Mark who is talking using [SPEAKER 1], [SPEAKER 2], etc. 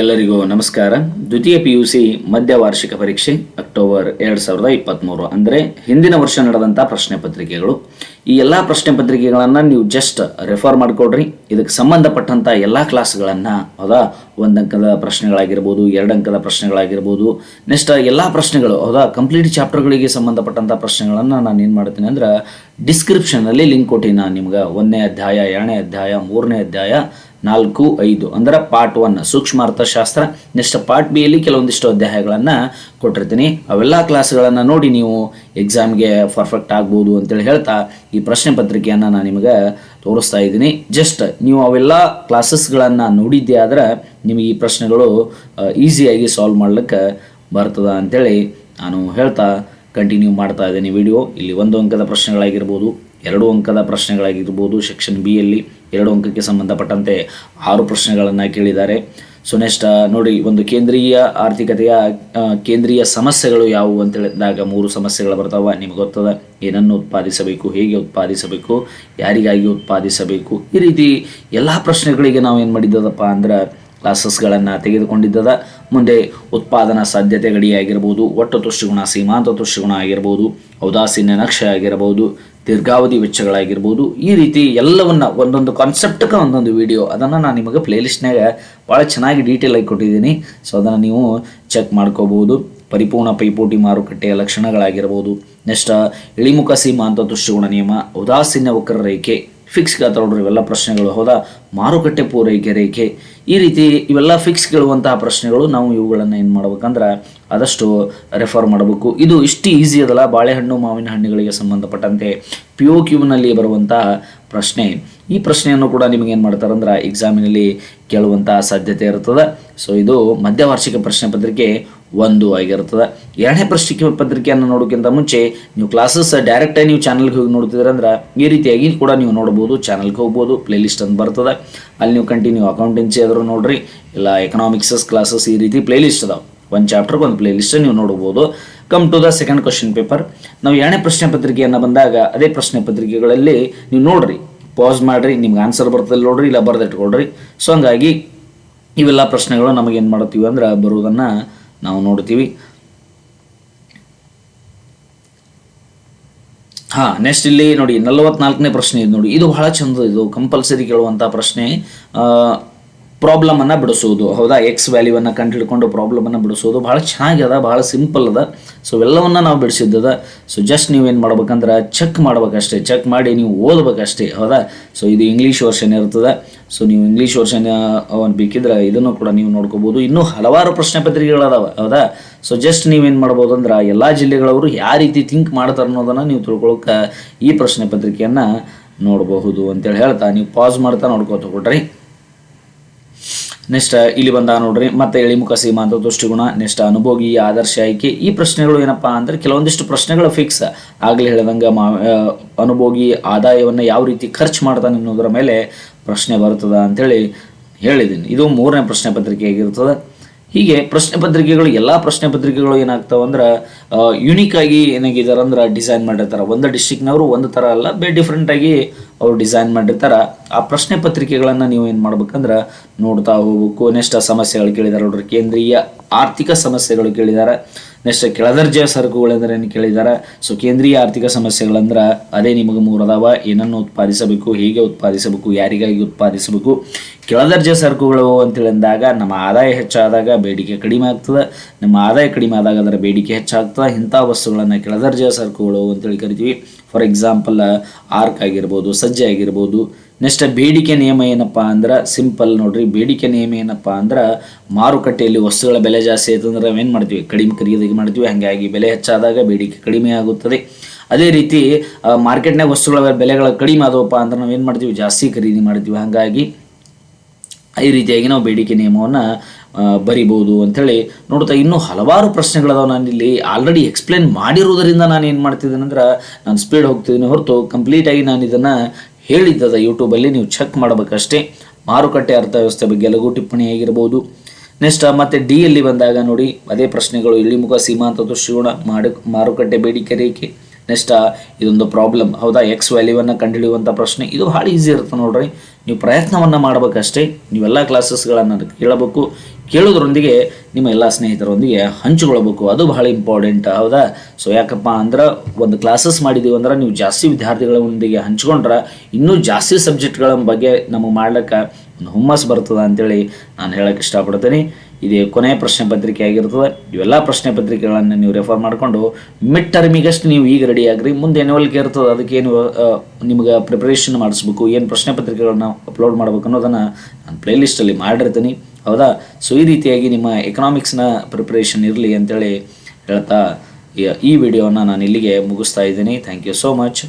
[SPEAKER 1] ಎಲ್ಲರಿಗೂ ನಮಸ್ಕಾರ. ದ್ವಿತೀಯ ಪಿ ಯು ಸಿ ಮಧ್ಯ ವಾರ್ಷಿಕ ಪರೀಕ್ಷೆ ಅಕ್ಟೋಬರ್ ಎರಡು ಸಾವಿರದ ಇಪ್ಪತ್ತ್ಮೂರು ಅಂದರೆ ಹಿಂದಿನ ವರ್ಷ ನಡೆದಂಥ ಪ್ರಶ್ನೆ ಪತ್ರಿಕೆಗಳು. ಈ ಎಲ್ಲ ಪ್ರಶ್ನೆ ಪತ್ರಿಕೆಗಳನ್ನು ನೀವು ಜಸ್ಟ್ ರೆಫರ್ ಮಾಡಿಕೊಡ್ರಿ. ಇದಕ್ಕೆ ಸಂಬಂಧಪಟ್ಟಂಥ ಎಲ್ಲ ಕ್ಲಾಸ್ಗಳನ್ನು ಹೌದಾ ಒಂದು ಅಂಕದ ಪ್ರಶ್ನೆಗಳಾಗಿರ್ಬೋದು, ಎರಡು ಅಂಕದ ಪ್ರಶ್ನೆಗಳಾಗಿರ್ಬೋದು ನೆಕ್ಸ್ಟ್ ಎಲ್ಲ ಪ್ರಶ್ನೆಗಳು ಹೌದಾ ಕಂಪ್ಲೀಟ್ ಚಾಪ್ಟರ್ಗಳಿಗೆ ಸಂಬಂಧಪಟ್ಟಂಥ ಪ್ರಶ್ನೆಗಳನ್ನು ನಾನು ಏನು ಮಾಡ್ತೀನಿ ಅಂದ್ರೆ ಡಿಸ್ಕ್ರಿಪ್ಷನಲ್ಲಿ ಲಿಂಕ್ ಕೊಟ್ಟಿನಿ ನಾನು ನಿಮ್ಗೆ ಒಂದನೇ ಅಧ್ಯಾಯ, ಎರಡನೇ ಅಧ್ಯಾಯ, ಮೂರನೇ ಅಧ್ಯಾಯ ನಾಲ್ಕು ಐದು ಅಂದರೆ ಪಾರ್ಟ್ ಒನ್ ಸೂಕ್ಷ್ಮ ಅರ್ಥಶಾಸ್ತ್ರ ನೆಕ್ಸ್ಟ್ ಪಾರ್ಟ್ ಬಿ ಯಲ್ಲಿ ಕೆಲವೊಂದಿಷ್ಟು ಅಧ್ಯಾಯಗಳನ್ನು ಕೊಟ್ಟಿರ್ತೀನಿ. ಅವೆಲ್ಲ ಕ್ಲಾಸ್ಗಳನ್ನು ನೋಡಿ ನೀವು ಎಕ್ಸಾಮ್ಗೆ ಪರ್ಫೆಕ್ಟ್ ಆಗ್ಬೋದು ಅಂತೇಳಿ ಹೇಳ್ತಾ ಈ ಪ್ರಶ್ನೆ ಪತ್ರಿಕೆಯನ್ನು ನಾನು ನಿಮಗೆ ತೋರಿಸ್ತಾ ಇದ್ದೀನಿ. ಜಸ್ಟ್ ನೀವು ಅವೆಲ್ಲ ಕ್ಲಾಸಸ್ಗಳನ್ನು ನೋಡಿದ್ದೆ ಆದ್ರೆ ನಿಮಗೆ ಈ ಪ್ರಶ್ನೆಗಳು ಈಸಿಯಾಗಿ ಸಾಲ್ವ್ ಮಾಡ್ಲಿಕ್ಕೆ ಬರ್ತದ ಅಂತೇಳಿ ನಾನು ಹೇಳ್ತಾ ಕಂಟಿನ್ಯೂ ಮಾಡ್ತಾ ಇದ್ದೀನಿ ವಿಡಿಯೋ ಇಲ್ಲಿ ಒಂದು ಅಂಕದ ಪ್ರಶ್ನೆಗಳಾಗಿರ್ಬೋದು, ಎರಡು ಅಂಕದ ಪ್ರಶ್ನೆಗಳಾಗಿರ್ಬೋದು ಸೆಕ್ಷನ್ ಬಿ ಯಲ್ಲಿ ಎರಡು ಅಂಕಕ್ಕೆ ಸಂಬಂಧಪಟ್ಟಂತೆ ಆರು ಪ್ರಶ್ನೆಗಳನ್ನು ಕೇಳಿದ್ದಾರೆ. ಸೊ ನೆಕ್ಸ್ಟ್ ನೋಡಿ, ಒಂದು ಕೇಂದ್ರೀಯ ಆರ್ಥಿಕತೆಯ ಕೇಂದ್ರೀಯ ಸಮಸ್ಯೆಗಳು ಯಾವುವು ಅಂತ ಹೇಳಿದಾಗ ಮೂರು ಸಮಸ್ಯೆಗಳು ಬರ್ತಾವ. ನಿಮ್ಗೆ ಗೊತ್ತದ, ಏನನ್ನು ಉತ್ಪಾದಿಸಬೇಕು, ಹೇಗೆ ಉತ್ಪಾದಿಸಬೇಕು, ಯಾರಿಗಾಗಿ ಉತ್ಪಾದಿಸಬೇಕು. ಈ ರೀತಿ ಎಲ್ಲ ಪ್ರಶ್ನೆಗಳಿಗೆ ನಾವು ಏನು ಮಾಡಿದ್ದದಪ್ಪ ಅಂದ್ರೆ ಕ್ಲಾಸಸ್ಗಳನ್ನು ತೆಗೆದುಕೊಂಡಿದ್ದದ ಮುಂದೆ ಉತ್ಪಾದನಾ ಸಾಧ್ಯತೆ ಗಡಿಯಾಗಿರ್ಬೋದು, ಒಟ್ಟು ತುಷ್ಟಿಗುಣ, ಸೀಮಾಂತ ತುಷ್ಟಿಗುಣ ಆಗಿರ್ಬೋದು, ಔದಾಸೀನ್ಯ ನಕ್ಷೆ ಆಗಿರ್ಬೋದು, ದೀರ್ಘಾವಧಿ ವೆಚ್ಚಗಳಾಗಿರ್ಬೋದು, ಈ ರೀತಿ ಎಲ್ಲವನ್ನು ಒಂದೊಂದು ಕಾನ್ಸೆಪ್ಟ್ಗೆ ಒಂದೊಂದು ವಿಡಿಯೋ ಅದನ್ನು ನಾನು ನಿಮಗೆ ಪ್ಲೇಲಿಸ್ಟ್ನಾಗ ಭಾಳ ಚೆನ್ನಾಗಿ ಡೀಟೇಲ್ ಆಗಿ ಕೊಟ್ಟಿದ್ದೀನಿ. ಸೊ ಅದನ್ನು ನೀವು ಚೆಕ್ ಮಾಡ್ಕೋಬೋದು. ಪರಿಪೂರ್ಣ ಪೈಪೋಟಿ ಮಾರುಕಟ್ಟೆಯ ಲಕ್ಷಣಗಳಾಗಿರ್ಬೋದು. ನೆಕ್ಸ್ಟ್ ಇಳಿಮುಖ, ಸೀಮಾಂತ ತುಷ್ಟಿಗುಣ ನಿಯಮ ಉದಾಸೀನ್ಯ ವಕ್ರ ರೇಖೆ ಫಿಕ್ಸ್ ನೋಡ್ರಿ ಇವೆಲ್ಲ ಪ್ರಶ್ನೆಗಳು. ಹೌದಾ? ಮಾರುಕಟ್ಟೆ ಪೂರೈಕೆ ರೇಖೆ ಈ ರೀತಿ ಇವೆಲ್ಲ ಫಿಕ್ಸ್ ಕೇಳುವಂತಹ ಪ್ರಶ್ನೆಗಳು ನಾವು ಇವುಗಳನ್ನು ಏನು ಮಾಡ್ಬೇಕಂದ್ರೆ ಆದಷ್ಟು ರೆಫರ್ ಮಾಡಬೇಕು. ಇದು ಇಷ್ಟು ಈಸಿ ಅದಲ್ಲ. ಬಾಳೆಹಣ್ಣು, ಮಾವಿನ ಹಣ್ಣುಗಳಿಗೆ ಸಂಬಂಧಪಟ್ಟಂತೆ ಪಿ ಒ ಕ್ಯೂನಲ್ಲಿ ಬರುವಂತಹ ಪ್ರಶ್ನೆ. ಈ ಪ್ರಶ್ನೆಯನ್ನು ಕೂಡ ನಿಮಗೆ ಏನು ಮಾಡ್ತಾರಂದ್ರೆ ಎಕ್ಸಾಮಿನಲ್ಲಿ ಕೇಳುವಂತಹ ಸಾಧ್ಯತೆ ಇರ್ತದೆ. ಸೊ ಇದು ಮಧ್ಯವಾರ್ಷಿಕ ಪ್ರಶ್ನೆ ಪತ್ರಿಕೆ ಒಂದು ಆಗಿರ್ತದೆ ಎರಡನೇ ಪ್ರಶ್ನೆ ಪತ್ರಿಕೆಯನ್ನು ನೋಡೋಕ್ಕಿಂತ ಮುಂಚೆ, ನೀವು ಕ್ಲಾಸಸ್ ಡೈರೆಕ್ಟಾಗಿ ನೀವು ಚಾನಲ್ಗೆ ಹೋಗಿ ನೋಡ್ತಿದ್ರೆ ಅಂದ್ರೆ, ಈ ರೀತಿಯಾಗಿ ಕೂಡ ನೀವು ನೋಡ್ಬೋದು ಚಾನಲ್ಗೆ ಹೋಗ್ಬೋದು ಪ್ಲೇಲಿಸ್ಟ್ ಅಂತ ಬರ್ತದೆ. ಅಲ್ಲಿ ನೀವು ಕಂಟಿನ್ಯೂ ಅಕೌಂಟೆನ್ಸಿ ಆದರೂ ನೋಡ್ರಿ, ಇಲ್ಲ ಎಕನಾಮಿಕ್ಸಸ್ ಕ್ಲಾಸಸ್ ಈ ರೀತಿ ಪ್ಲೇ ಲಿಸ್ಟ್ ಅದಾವೆ. ಒಂದು ಚಾಪ್ಟರ್ಗೆ ಒಂದು ಪ್ಲೇ ಲಿಸ್ಟ್ ನೀವು ನೋಡ್ಬೋದು. Come to the second question paper ನಾವು ಎರಡನೇ ಪ್ರಶ್ನೆ ಪತ್ರಿಕೆಯನ್ನು ಬಂದಾಗ, ಅದೇ ಪ್ರಶ್ನೆ ಪತ್ರಿಕೆಗಳಲ್ಲಿ ನೀವು ನೋಡ್ರಿ ಪಾಸ್ ಮಾಡ್ರಿ, ನಿಮ್ಗೆ ಆನ್ಸರ್ ಬರ್ತದೆ ನೋಡ್ರಿ, ಇಲ್ಲ ಬರ್ದಿಟ್ಕೊಳ್ರಿ ಸೊ ಹಂಗಾಗಿ ಇವೆಲ್ಲ ಪ್ರಶ್ನೆಗಳು ನಮಗೇನು ಮಾಡ್ತೀವಿ ಅಂದ್ರೆ ಬರುವುದನ್ನು ನಾವು ನೋಡ್ತೀವಿ. ಹಾ ನೆಕ್ಸ್ಟ್ ಇಲ್ಲಿ ನೋಡಿ ನಲವತ್ನಾಲ್ಕನೇ ಪ್ರಶ್ನೆ ಇದು ನೋಡಿ. ಇದು ಬಹಳ ಚಂದ, ಇದು ಕಂಪಲ್ಸರಿ ಕೇಳುವಂತ ಪ್ರಶ್ನೆ. ಪ್ರಾಬ್ಲಮ್ ಅನ್ನ ಬಿಡಿಸೋದು. ಹೌದಾ? ಎಕ್ಸ್ ವ್ಯಾಲ್ಯೂವನ್ನು ಕಂಡು ಹಿಡ್ಕೊಂಡು ಪ್ರಾಬ್ಲಮ್ ಅನ್ನ ಬಿಡಿಸೋದು ಬಹಳ ಚೆನ್ನಾಗ್ಯದ ಬಹಳ ಸಿಂಪಲ್ ಅದ. ಸೊ ಎಲ್ಲವನ್ನ ನಾವು ಬಿಡಿಸಿದ್ದದ. ಸೊ ಜಸ್ಟ್ ನೀವು ನೀವೇನು ಮಾಡ್ಬೇಕಂದ್ರೆ ಚೆಕ್ ಮಾಡ್ಬೇಕಷ್ಟೇ. ಚೆಕ್ ಮಾಡಿ ನೀವು ಓದ್ಬೇಕಷ್ಟೇ. ಹೌದಾ? ಸೊ ಇದು ಇಂಗ್ಲೀಷ್ ವರ್ಷನ್ ಇರ್ತದೆ. ಸೊ ನೀವು ಇಂಗ್ಲೀಷ್ ವರ್ಷನ್ ಒಂದು ಬೇಕಿದ್ರೆ ಇದನ್ನು ಕೂಡ ನೀವು ನೋಡ್ಕೋಬೋದು. ಇನ್ನೂ ಹಲವಾರು ಪ್ರಶ್ನೆ ಪತ್ರಿಕೆಗಳದಾವೆ. ಹೌದಾ? ಸೊ ಜಸ್ಟ್ ನೀವೇನು ಮಾಡ್ಬೋದು ಅಂದ್ರೆ ಎಲ್ಲ ಜಿಲ್ಲೆಗಳವರು ಯಾವ ರೀತಿ ಥಿಂಕ್ ಮಾಡ್ತಾರೆ ಅನ್ನೋದನ್ನು ನೀವು ತಿಳ್ಕೊಳಕ್ಕೆ ಈ ಪ್ರಶ್ನೆ ಪತ್ರಿಕೆಯನ್ನು ನೋಡಬಹುದು ಅಂತೇಳಿ ಹೇಳ್ತಾ. ನೀವು ಪಾಸ್ ಮಾಡ್ತಾ ನೋಡ್ಕೋತ ಕೊಡ್ರಿ ನೆಕ್ಸ್ಟ್ ಇಲ್ಲಿ ಬಂದ ನೋಡ್ರಿ, ಮತ್ತೆ ಇಳಿಮುಖ ಸೀಮಾಂತ ದೃಷ್ಟಿಗುಣ, ನೆಕ್ಸ್ಟ್ ಅನುಭೋಗಿ ಆದರ್ಶ ಆಯ್ಕೆ. ಈ ಪ್ರಶ್ನೆಗಳು ಏನಪ್ಪಾ ಅಂದ್ರೆ ಕೆಲವೊಂದಿಷ್ಟು ಪ್ರಶ್ನೆಗಳು ಫಿಕ್ಸ್ ಆಗ್ಲೇ ಹೇಳ್ದಂಗೆ ಅನುಭೋಗಿ ಆದಾಯವನ್ನ ಯಾವ ರೀತಿ ಖರ್ಚು ಮಾಡ್ತಾನೆ ಅನ್ನೋದರ ಮೇಲೆ ಪ್ರಶ್ನೆ ಬರ್ತದ ಅಂತೇಳಿ ಹೇಳಿದ್ದೀನಿ ಇದು ಮೂರನೇ ಪ್ರಶ್ನೆ ಪತ್ರಿಕೆ ಆಗಿರ್ತದೆ ಹೀಗೆ ಪ್ರಶ್ನೆ ಪತ್ರಿಕೆಗಳು, ಎಲ್ಲ ಪ್ರಶ್ನೆ ಪತ್ರಿಕೆಗಳು ಏನಾಗ್ತಾವ ಅಂದ್ರೆ ಯುನಿಕ್ ಆಗಿ ಏನಾಗಿದ್ದಾರೆ ಅಂದ್ರೆ ಡಿಸೈನ್ ಮಾಡಿರ್ತಾರೆ. ಒಂದು ಡಿಸ್ಟಿಕ್ನವರು ಒಂದು ಥರ ಅಲ್ಲ, ಬೇ ಡಿಫ್ರೆಂಟ್ ಆಗಿ ಅವ್ರು ಡಿಸೈನ್ ಮಾಡಿರ್ತಾರೆ. ಆ ಪ್ರಶ್ನೆ ಪತ್ರಿಕೆಗಳನ್ನು ನೀವು ಏನು ಮಾಡ್ಬೇಕಂದ್ರೆ ನೋಡ್ತಾ ಹೋಗ್ಬೇಕು. ನೆಕ್ಸ್ಟ್ ಸಮಸ್ಯೆಗಳು ಕೇಳಿದಾರೆ ನೋಡ್ರಿ, ಕೇಂದ್ರೀಯ ಆರ್ಥಿಕ ಸಮಸ್ಯೆಗಳು ಕೇಳಿದ್ದಾರೆ ನೆಕ್ಸ್ಟ್ ಕೆಳದರ್ಜೆಯ ಸರಕುಗಳೆಂದ್ರೆ ಏನು ಕೇಳಿದ್ದಾರೆ ಸೊ ಕೇಂದ್ರೀಯ ಆರ್ಥಿಕ ಸಮಸ್ಯೆಗಳಂದ್ರೆ ಅದೇ ನಿಮಗೆ ಮೂರದಾವ ಏನನ್ನು ಉತ್ಪಾದಿಸಬೇಕು, ಹೇಗೆ ಉತ್ಪಾದಿಸಬೇಕು, ಯಾರಿಗಾಗಿ ಉತ್ಪಾದಿಸಬೇಕು. ಕೆಳದರ್ಜೆ ಸರಕುಗಳು ಅಂತೇಳಿ ಅಂದಾಗ ನಮ್ಮ ಆದಾಯ ಹೆಚ್ಚಾದಾಗ ಬೇಡಿಕೆ ಕಡಿಮೆ ಆಗ್ತದೆ, ನಮ್ಮ ಆದಾಯ ಕಡಿಮೆ ಆದಾಗ ಅದರ ಬೇಡಿಕೆ ಹೆಚ್ಚಾಗ್ತದೆ. ಇಂಥ ವಸ್ತುಗಳನ್ನು ಕೆಳದರ್ಜೆಯ ಸರಕುಗಳು ಅಂತೇಳಿ ಕರಿತೀವಿ. ಫಾರ್ ಎಕ್ಸಾಂಪಲ್ ಆರ್ಕ್ ಆಗಿರ್ಬೋದು, ಸಜ್ಜೆ ಆಗಿರ್ಬೋದು. ನೆಕ್ಸ್ಟ್ ಬೇಡಿಕೆ ನಿಯಮ ಏನಪ್ಪ ಅಂದ್ರೆ ಸಿಂಪಲ್ ನೋಡ್ರಿ. ಬೇಡಿಕೆ ನಿಯಮ ಏನಪ್ಪ ಅಂದ್ರೆ, ಮಾರುಕಟ್ಟೆಯಲ್ಲಿ ವಸ್ತುಗಳ ಬೆಲೆ ಜಾಸ್ತಿ ಆಯ್ತು ಅಂದ್ರೆ ನಾವೇನು ಮಾಡ್ತೀವಿ? ಕಡಿಮೆ ಖರೀದಿ ಮಾಡ್ತೀವಿ. ಹಾಗಾಗಿ ಬೆಲೆ ಹೆಚ್ಚಾದಾಗ ಬೇಡಿಕೆ ಕಡಿಮೆ ಆಗುತ್ತದೆ. ಅದೇ ರೀತಿ ಮಾರ್ಕೆಟ್ನಾಗ ವಸ್ತುಗಳ ಬೆಲೆಗಳ ಕಡಿಮೆ ಆದವಪ್ಪ ಅಂದ್ರೆ ನಾವೇನು ಮಾಡ್ತೀವಿ? ಜಾಸ್ತಿ ಖರೀದಿ ಮಾಡ್ತೀವಿ. ಹಾಗಾಗಿ ಈ ರೀತಿಯಾಗಿ ನಾವು ಬೇಡಿಕೆ ನಿಯಮವನ್ನು ಬರಿಬೋದು ಅಂಥೇಳಿ ನೋಡ್ತಾ ಇನ್ನೂ ಹಲವಾರು ಪ್ರಶ್ನೆಗಳದಾವ ಇಲ್ಲಿ ಆಲ್ರೆಡಿ ಎಕ್ಸ್ಪ್ಲೇನ್ ಮಾಡಿರುವುದರಿಂದ ನಾನು ಏನು ಮಾಡ್ತಿದ್ದೀನಿ ಅಂದ್ರೆ, ನಾನು ಸ್ಪೀಡ್ ಹೋಗ್ತಿದ್ದೀನಿ ಹೊರತು ಕಂಪ್ಲೀಟಾಗಿ ನಾನು ಇದನ್ನು ಹೇಳಿದ್ದದ ಯೂಟ್ಯೂಬಲ್ಲಿ ನೀವು ಚೆಕ್ ಮಾಡಬೇಕಷ್ಟೇ. ಮಾರುಕಟ್ಟೆ ಅರ್ಥವ್ಯವಸ್ಥೆ ಬಗ್ಗೆ ಲಘು ಟಿಪ್ಪಣಿ ಆಗಿರ್ಬೋದು. ನೆಕ್ಸ್ಟ್ ಮತ್ತೆ ಡಿ ಅಲ್ಲಿ ಬಂದಾಗ ನೋಡಿ, ಅದೇ ಪ್ರಶ್ನೆಗಳು ಇಳಿಮುಖ ಸೀಮಾಂತ ದೃಷ್ಟಿಗುಣ ಮಾಡು, ಮಾರುಕಟ್ಟೆ ಬೇಡಿಕೆ ರೇಖೆ. ನೆಕ್ಸ್ಟ್ ಇದೊಂದು ಪ್ರಾಬ್ಲಮ್ ಹೌದಾ? ಎಕ್ಸ್ ವ್ಯಾಲ್ಯೂವನ್ನು ಕಂಡುಹಿಡಿಯುವಂಥ ಪ್ರಶ್ನೆ. ಇದು ಭಾಳ ಈಸಿ ಇರುತ್ತೆ ನೋಡ್ರಿ. ನೀವು ಪ್ರಯತ್ನವನ್ನು ಮಾಡಬೇಕಷ್ಟೇ, ನೀವೆಲ್ಲ ಕ್ಲಾಸಸ್ಗಳನ್ನು ಕೇಳಬೇಕು. ಕೇಳೋದ್ರೊಂದಿಗೆ ನಿಮ್ಮ ಎಲ್ಲ ಸ್ನೇಹಿತರೊಂದಿಗೆ ಹಂಚಿಕೊಳ್ಬೇಕು ಅದು ಬಹಳ ಇಂಪಾರ್ಟೆಂಟ್ ಹೌದಾ? ಸೊ ಯಾಕಪ್ಪ ಅಂದ್ರೆ ಒಂದು ಕ್ಲಾಸಸ್ ಮಾಡಿದೀವಿ ಅಂದ್ರೆ ನೀವು ಜಾಸ್ತಿ ವಿದ್ಯಾರ್ಥಿಗಳೊಂದಿಗೆ ಹಂಚ್ಕೊಂಡ್ರೆ ಇನ್ನೂ ಜಾಸ್ತಿ ಸಬ್ಜೆಕ್ಟ್ಗಳ ಬಗ್ಗೆ ನಮಗೆ ಮಾಡ್ಲಿಕ್ಕೆ ಒಂದು ಹುಮ್ಮಸ್ ಬರ್ತದೆ ಅಂತೇಳಿ ನಾನು ಹೇಳಕ್ಕೆ ಇಷ್ಟಪಡ್ತೀನಿ. ಇದು ಕೊನೆಯ ಪ್ರಶ್ನೆ ಪತ್ರಿಕೆ ಆಗಿರ್ತದೆ. ಇವೆಲ್ಲ ಪ್ರಶ್ನೆ ಪತ್ರಿಕೆಗಳನ್ನು ನೀವು ರೆಫರ್ ಮಾಡಿಕೊಂಡು ಮಿಡ್ ಟರ್ಮಿಗಷ್ಟು ನೀವು ಈಗ ರೆಡಿ ಆಗ್ರಿ. ಮುಂದೆ ಎನ್ವಲ್ಕೆ ಇರ್ತದೆ ಅದಕ್ಕೇನು ನಿಮ್ಗೆ ಪ್ರಿಪರೇಷನ್ ಮಾಡಿಸ್ಬೇಕು, ಏನು ಪ್ರಶ್ನೆ ಪತ್ರಿಕೆಗಳನ್ನ ಅಪ್ಲೋಡ್ ಮಾಡ್ಬೇಕು ಅನ್ನೋದನ್ನು ನಾನು ಪ್ಲೇಲಿಸ್ಟಲ್ಲಿ ಮಾಡಿರ್ತೀನಿ. ಹೌದಾ? ಸೊ ಈ ರೀತಿಯಾಗಿ ನಿಮ್ಮ ಎಕನಾಮಿಕ್ಸ್ನ ಪ್ರಿಪ್ರೇಷನ್ ಇರಲಿ ಅಂತೇಳಿ ಹೇಳ್ತಾ ಈ- ಈ ವಿಡಿಯೋನ ನಾನು ಇಲ್ಲಿಗೆ ಮುಗಿಸ್ತಾ ಇದ್ದೀನಿ. Thank you so much